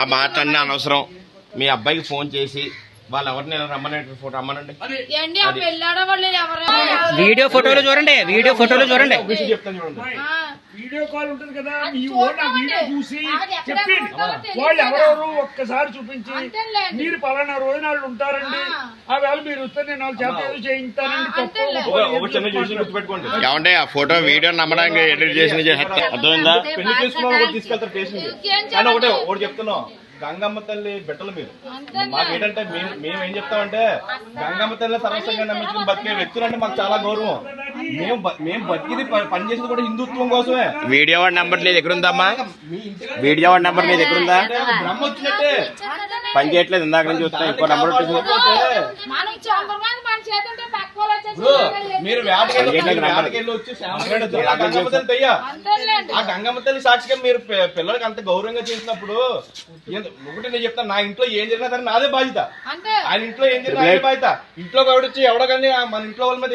ఆ మాటలన్నీ అనవసరం. మీ అబ్బాయికి ఫోన్ చేసి వాళ్ళు ఎవరిని రమ్మనండి ఫోటో రమ్మనండి. ఏంటి ఆ పెళ్ళాడ వాళ్ళు ఎవరైనా వీడియో ఫోటోలు చూడండి వీడియో ఫోటోలు చూడండి. చెప్తాను చూడండి. వీడియో కాల్ ఉంటుంది కదా మీ ఓన్ ఆ. వీడియో చూసి అది ఎక్కడ చెప్పి ఉంటారో తెలియదు వాళ్ళు. ఎవరెవరు ఒక్కసారి చూపించి. మీరు పలానా రోజు నాళ్ళు ఉంటారండి ఆ. వేళ మీరు వస్తే నేను వాళ్ళ చేత ఏదో చేయించానండి ఏమంటే ఆ ఫోటో వీడియో నమ్మడానికి ఎడిట్ చేసిన అర్థమైందా పెళ్ళి చేసుకున్న వాళ్ళు తీసుకెళ్తారు స్టేషన్ ఇంకేం కానీ ఒకటే చెప్పండి. ఒకటి చెప్తున్నాం గంగమ్మ తల్లి బిడ్డలు మీరు. మాకు ఏంటంటే మేము మేము ఏం చెప్తామంటే గంగమ్మ తల్లి సర్వస్వంగా నమ్మించిన బతికే వ్యక్తులు అంటే మాకు చాలా గౌరవం. మేము మేము బతికిది ప- పనిచేసేది కూడా హిందుత్వం కోసమే. వీడియో వాడి నెంబర్ నీ దగ్గర ఉందమ్మా? మీ ఇంటికి వీడియో వాడి నెంబర్ నీ దగ్గర ఉందా? అంటే ఒక బ్రహ్మ వచ్చినట్టే. పని చేయట్లేదు ఇందాక నుంచి చూస్తున్నా ఇంకో నెంబర్ వచ్చింది. మీరు ఆ గంగమ్మ తల్లి దయ్యా. అంతేలేండి. ఆ గంగమ్మ తల్లి సాక్షిగా మీరు పిల్లలకి అంత గౌరవంగా చేసినప్పుడు ఒకటి నేను చెప్తాను నా ఇంట్లో ఏం జరిగినా సరే నాదే బాధ్యత. ఆయన ఇంట్లో ఏం జరిగినా ఆయన బాధ్యత. ఇంట్లో కాబట్టి వచ్చి ఎవడో కానీ మన ఇంట్లో వాళ్ళ మీద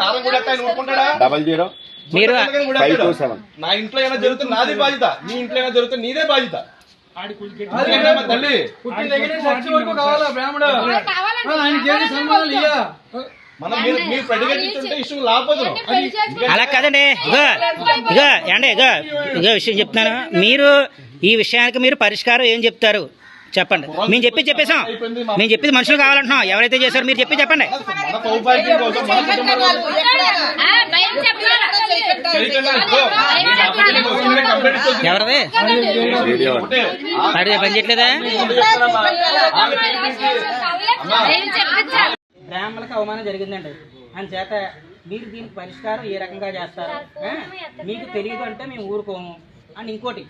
కారం కూడా ఆయన ఊరుకుంటాడా? డబల్ జీరో మీరు. నా ఇంట్లో ఏమైనా జరుగుతుంది నాదే బాధ్యత. నీ ఇంట్లో ఏమైనా జరుగుతుంది నీదే బాధ్యత. ఆడి కులికి ఎందుకంటే మా తల్లి. పుట్టిన దగ్గర నుంచి చచ్చి వరకు కావాలా బ్రాహ్మడు వాళ్ళకి కావాలండి. ఆయనకి ఏమి సంబంధం ఇయ్య మనం మీరు మీరు ప్రతిఘటించుంటే ఇష్యూ లాభం ఏంటి పెళ్ళి చేసుకుని- అలా కాదండి. ఇగో ఇగో ఏండి ఇగో ఇగో విషయం చెప్తున్నాను. మీరు ఈ విషయానికి మీరు పరిష్కారం ఏం చెప్తారు? చెప్పండి. మేము చెప్పి చెప్పేసాం మేము చెప్పింది మనుషులు కావాలంటున్నాం. ఎవరైతే చేశారో మీరు చెప్పి చెప్పండి. ఎవరిది? పని చేయట్లేదా? బ్రాహ్మణులకు అవమానం జరిగిందండి. అని చేత మీరు దీనికి పరిష్కారం ఏ రకంగా చేస్తారు? మీకు తెలియదు అంటే మేము ఊరుకోము. అండ్ ఇంకోటి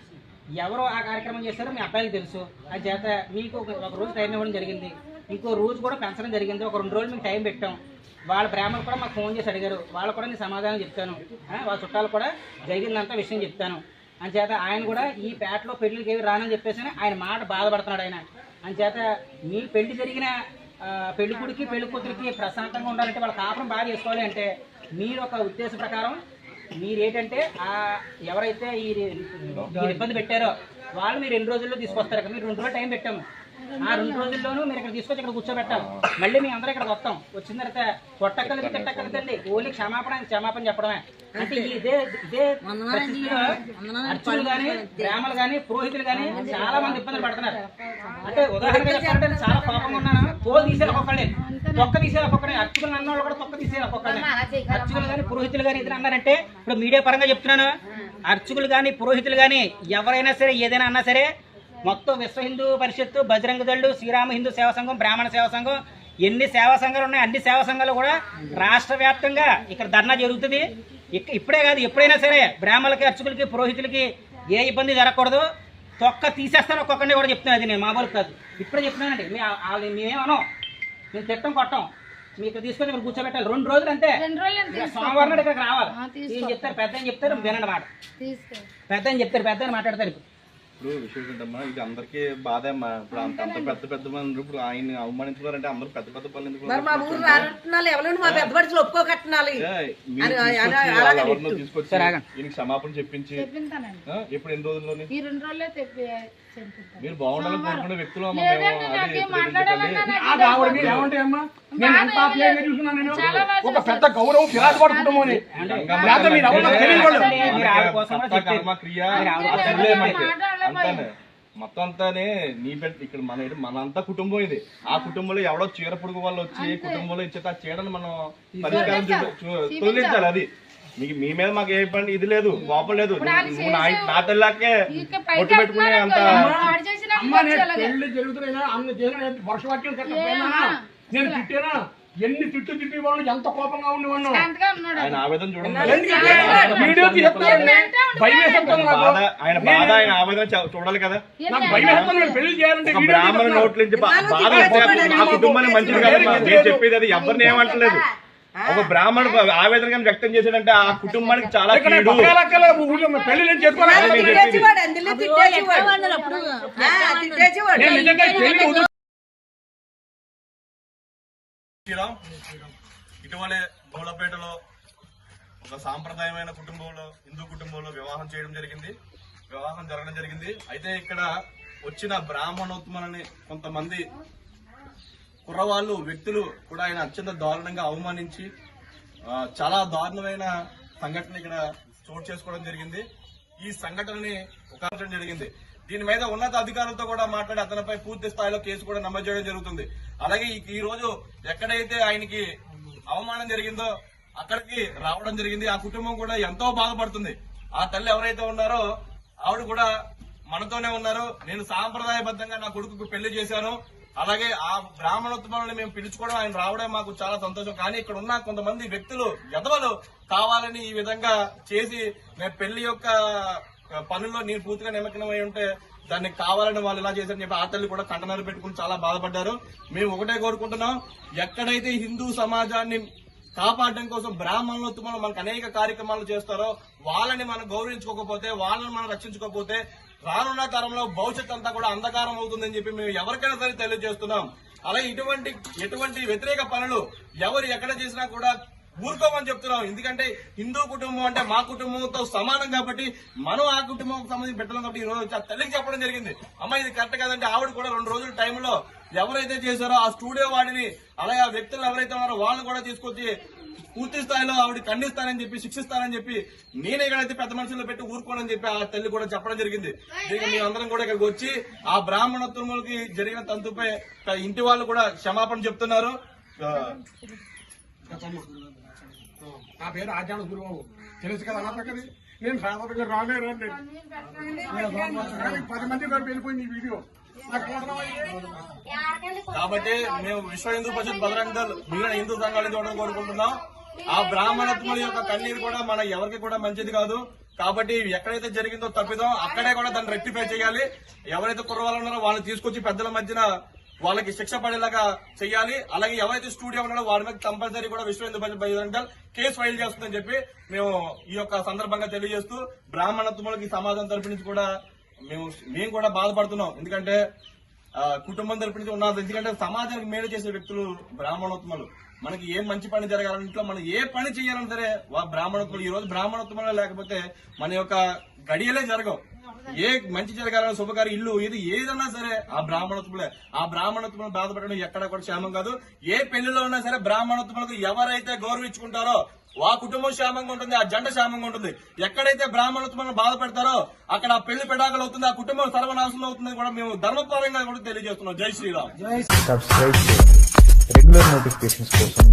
ఎవరు ఆ కార్యక్రమం చేస్తారో మీ అబ్బాయికి తెలుసు. అని చేత మీకు ఒక రోజు టైం ఇవ్వడం జరిగింది. ఇంకో రోజు కూడా పెంచడం జరిగింది. ఒక రెండు రోజులు మేము టైం పెట్టాం. వాళ్ళ బ్రాహ్మణులు కూడా మాకు ఫోన్ చేసి అడిగారు. వాళ్ళు కూడా నేను సమాధానం చెప్తాను. వాళ్ళ చుట్టాలు కూడా జరిగిందంతా విషయం చెప్తాను. అని చేత ఆయన కూడా ఈ పేటలో పెళ్ళికి ఏవి రానని చెప్పేసి ఆయన మాట బాధపడుతున్నాడు ఆయన. అని చేత మీ పెళ్ళి జరిగిన పెళ్ళి కొడుకు పెళ్ళి కూతురికి ప్రశాంతంగా ఉండాలంటే వాళ్ళ కాపురం బాగా చేసుకోవాలి అంటే మీరు ఒక ఉద్దేశ ప్రకారం మీరేంటంటే ఆ ఎవరైతే ఈ ఈ ఇబ్బంది పెట్టారో వాళ్ళు మీరు రెండు రోజుల్లో తీసుకొస్తారు కదా మీరు రెండు రోజులు టైం పెట్టాము. ఆ రెండు రోజుల్లోనూ మీరు ఇక్కడ తీసుకొచ్చి ఇక్కడ కూర్చోబెట్టాం మళ్ళీ మేము అందరం ఇక్కడ వస్తాం. వచ్చిన తర్వాత కొట్టక్కలకి తిట్టక్కలకండి ఓన్లీ క్షమాపణ క్షమాపణ చెప్పడమే. అంటే ఇదే ఇదే అర్చకులు కానీ బ్రాహ్మలు కానీ పురోహితులు కానీ చాలా మంది ఇబ్బందులు పడుతున్నారు. అంటే ఉదాహరణగా చెప్పాలంటే చాలా కోపంగా ఉన్నాను. తోలు తీసేది ఒక్కొక్కళ్ళే తొక్క తీసేది ఒక్కొక్కడే అర్చకులు అన్న వాళ్ళు కూడా తొక్క తీసేది ఒక్కొక్కడే అర్చకులు కానీ పురోహితులు కానీ ఇద్దరు అన్నారంటే ఇప్పుడు మీడియా పరంగా చెప్తున్నాను. అర్చకులు కానీ పురోహితులు కానీ ఎవరైనా సరే ఏదైనా అన్నా సరే మొత్తం విశ్వ హిందూ పరిషత్తు బజరంగ దళ్ళు శ్రీరామ హిందూ సేవా సంఘం బ్రాహ్మణ సేవా సంఘం ఎన్ని సేవా సంఘాలు ఉన్నాయి అన్ని సేవా సంఘాలు కూడా రాష్ట్ర వ్యాప్తంగా ఇక్కడ ధర్నా జరుగుతుంది. ఇప్పుడే కాదు ఎప్పుడైనా సరే బ్రాహ్మణులకి అర్చకులకి పురోహితులకి ఏ ఇబ్బంది జరగకూడదు. తొక్క తీసేస్తాను ఒక్కొక్కరిని కూడా చెప్తున్నాను అది నేను మామూలు కాదు. ఇప్పుడే చెప్తున్నానండి మీ వాళ్ళు మేమేమనో మేము తిట్టం కొట్టం. మీకు తీసుకొని ఇక్కడ కూర్చోబెట్టాలి. రెండు రోజులు అంతే. సోమవారం ఇక్కడికి రావాలి. ఏం చెప్తారు పెద్ద చెప్తారు వినండి మాట. పెద్ద చెప్తారు పెద్ద మాట్లాడతారు ఇప్పుడు. ఇప్పుడు విషయం ఏంటమ్మా ఇది అందరికీ బాధే అమ్మా. ఇప్పుడు అంత అంత పెద్ద పెద్ద మంది ఇప్పుడు ఆయన అవమానించుకున్నారంటే అందరూ పెద్ద పెద్ద పనులు ఎందుకు మరి మా ఊరు మా పెద్ద ఎవరినో. తీసుకొచ్చి. ఈయనకి క్షమాపణ చెప్పించి ఎప్పుడు ఎన్ని రోజుల్లోని? ఈ రెండు రోజులే తెప్పి చెప్పింతాను మీరు బాగుండాలని కోరుకునే వ్యక్తులు అమ్మా ఇప్పుడు ఒక పెద్ద గౌరవం మీరు క్రియ, అంతానే. మొత్తం అంతానే నీ పెద్ద ఇక్కడ మన మనంతా కుటుంబం ఇది. ఆ కుటుంబంలో ఎవడో చీర పొడుగు వాళ్ళు వచ్చి కుటుంబంలో ఇచ్చేట ఆ చీరను మనం పరిష్కారం తొలగించాలి అది. మీకు మీ మీద మాకు ఏ పని ఇది లేదు కోపం లేదు. నువ్వు నా నా తెల్లాకే కొట్టు పెట్టుకునే అంత అమ్మ. పెళ్ళి చేసిన వర్షవాక్యం? నేను తిట్టానా? ఎన్ని తిట్టు తిట్టి వాళ్ళు ఎంత కోపంగా ఉండేవాళ్ళు? ఆయన ఆవేదన చూడండి. చూడాలి కదా? పెళ్ళి చేయాలంటే బ్రాహ్మణ. నోట్ల నుంచి బాధ వస్తే మా కుటుంబానికి మంచిది కాదు. నేను చెప్పేది అది ఎవరిని ఏమంటలేదు. ఒక బ్రాహ్మణ ఆవేదన వ్యక్తం చేశాడంటే ఆ కుటుంబానికి చాలా కీడు. పెళ్ళి చేసుకోవాలి. శ్రీరామ్ ఇటీవలే గౌలపేటలో ఒక సాంప్రదాయమైన కుటుంబంలో హిందూ కుటుంబంలో వివాహం చేయడం జరిగింది. వివాహం జరగడం జరిగింది. అయితే ఇక్కడ వచ్చిన బ్రాహ్మణోత్తములని కొంతమంది కుర్రవాళ్ళు వ్యక్తులు కూడా ఆయన అత్యంత దారుణంగా అవమానించి చాలా దారుణమైన సంఘటన ఇక్కడ చోటు చేసుకోవడం జరిగింది. ఈ సంఘటనని ఒక జరిగింది. దీని మీద ఉన్నత అధికారులతో కూడా మాట్లాడి అతనిపై పూర్తి స్థాయిలో కేసు కూడా నమోదు చేయడం జరుగుతుంది. అలాగే ఈ- రోజు ఎక్కడైతే ఆయనకి అవమానం జరిగిందో అక్కడికి రావడం జరిగింది. ఆ కుటుంబం కూడా ఎంతో బాధపడుతుంది. ఆ తల్లి ఎవరైతే ఉన్నారో ఆవిడ కూడా మనతోనే ఉన్నారు. నేను సాంప్రదాయబద్ధంగా నా కొడుకుకు పెళ్ళి చేశాను. అలాగే ఆ బ్రాహ్మణోత్సవాలను మేము పిలుచుకోవడం ఆయన రావడం మాకు చాలా సంతోషం. కానీ ఇక్కడ ఉన్న కొంతమంది వ్యక్తులు ఎదవలు కావాలని ఈ విధంగా చేసి మేము పెళ్ళి యొక్క పనుల్లో నేను పూర్తిగా నిమగ్నమై ఉంటే దాన్ని కావాలని వాళ్ళు ఇలా చేశారని చెప్పి ఆటలు కూడా కంటనరు పెట్టుకుని చాలా బాధపడ్డారు. మేము ఒకటే కోరుకుంటున్నాం ఎక్కడైతే హిందూ సమాజాన్ని కాపాడడం కోసం బ్రాహ్మణోత్తములు మనకు అనేక కార్యక్రమాలు చేస్తారో వాళ్ళని మనం గౌరవించుకోకపోతే వాళ్ళని మనం రక్షించుకోకపోతే రానున్న తరంలో భవిష్యత్ అంతా కూడా అంధకారం అవుతుందని చెప్పి మేము ఎవరికైనా సరే తెలియజేస్తున్నాం. అలాగే ఇటువంటి ఎటువంటి వ్యతిరేక పనులు ఎవరు ఎక్కడ చేసినా కూడా ఊరుకోమని చెప్తున్నాం ఎందుకంటే హిందూ కుటుంబం అంటే మా కుటుంబంతో సమానం కాబట్టి మనం ఆ కుటుంబం సంబంధించి పెట్టడం కాబట్టి ఈ రోజు ఆ తల్లికి చెప్పడం జరిగింది. అమ్మ ఇది కరెక్ట్ కాదంటే ఆవిడ కూడా రెండు రోజుల టైంలో ఎవరైతే చేశారో ఆ స్టూడియో వాడిని అలాగే ఆ వ్యక్తులు ఎవరైతే ఉన్నారో వాళ్ళని కూడా తీసుకొచ్చి పూర్తి స్థాయిలో ఆవిడ ఖండిస్తానని చెప్పి శిక్షిస్తానని చెప్పి నేను ఎక్కడైతే పెద్ద మనుషుల్లో పెట్టి ఊరుకోనని చెప్పి ఆ తల్లి కూడా చెప్పడం జరిగింది. దీనికి అందరం కూడా ఇక్కడికి వచ్చి ఆ బ్రాహ్మణోత్తములకి జరిగిన తంతుపై ఇంటి వాళ్ళు కూడా క్షమాపణ చెప్తున్నారు. నా పేరు ఆచార్య గురుబాబు తెలుసు కదా అన్నది నేను సాధారణంగా రానే రండి పది మంది గారు వెళ్ళిపోయింది ఈ వీడియో. కాబట్టి మేము విశ్వ హిందూ పరిషత్ బజరంగ మిగిలిన హిందూ సంఘాలు చూడడం కోరుకుంటున్నాం. ఆ బ్రాహ్మణత్వం యొక్క కన్నీరు కూడా మన ఎవరికి కూడా మంచిది కాదు. కాబట్టి ఎక్కడైతే జరిగిందో తప్పిదో అక్కడే కూడా దాన్ని రెక్టిఫై చేయాలి. ఎవరైతే కుర్రవాళ్ళు ఉన్నారో వాళ్ళని తీసుకొచ్చి పెద్దల మధ్యన వాళ్ళకి శిక్ష పడేలాగా చేయాలి అలాగే ఎవరైతే స్టూడియో ఉన్నాడో వారి మీద కంపల్సరీ కూడా విశ్వ హిందూ పరిషత్ కేసు ఫైల్ చేస్తుందని చెప్పి మేము ఈ యొక్క సందర్భంగా తెలియజేస్తూ బ్రాహ్మణత్ములకి సమాజం తరపు నుంచి కూడా మేము మేము కూడా బాధపడుతున్నాం. ఎందుకంటే ఆ, కుటుంబం తరపు నుంచి ఉన్నది ఎందుకంటే సమాజానికి మేలు చేసే వ్యక్తులు బ్రాహ్మణోత్తములు. మనకి ఏ మంచి పని జరగాలని మనం ఏ పని చేయాలన్నా సరే వా బ్రాహ్మణోత్తములు ఈ రోజు బ్రాహ్మణోత్తములు లేకపోతే మన యొక్క గడియలే జరగవు. ఏ మంచి జరగాలన్న శుభకార్య ఇల్లు ఇది ఏదన్నా సరే ఆ బ్రాహ్మణోత్తములే ఆ బ్రాహ్మణోత్తములు బాధపడడం ఎక్కడ కూడా క్షేమం కాదు. ఏ పెళ్ళిలో ఉన్నా సరే బ్రాహ్మణోత్తములకు ఎవరైతే గౌరవించుకుంటారో ఆ కుటుంబం క్షేమంగా ఉంటుంది ఆ జంట క్షేమంగా ఉంటుంది. ఎక్కడైతే బ్రాహ్మణోత్తములను బాధ పెడతారో అక్కడ ఆ పెళ్ళి పెడాకలు అవుతుంది ఆ కుటుంబం సర్వనాశనం అవుతుంది కూడా మేము ధర్మపరంగా కూడా తెలియజేస్తున్నాం. జై శ్రీరామ్. రెగ్యులర్ నోటిఫికేషన్స్ కోసం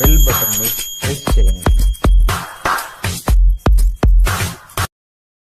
బెల్ బటన్ ప్రెస్ చేయండి.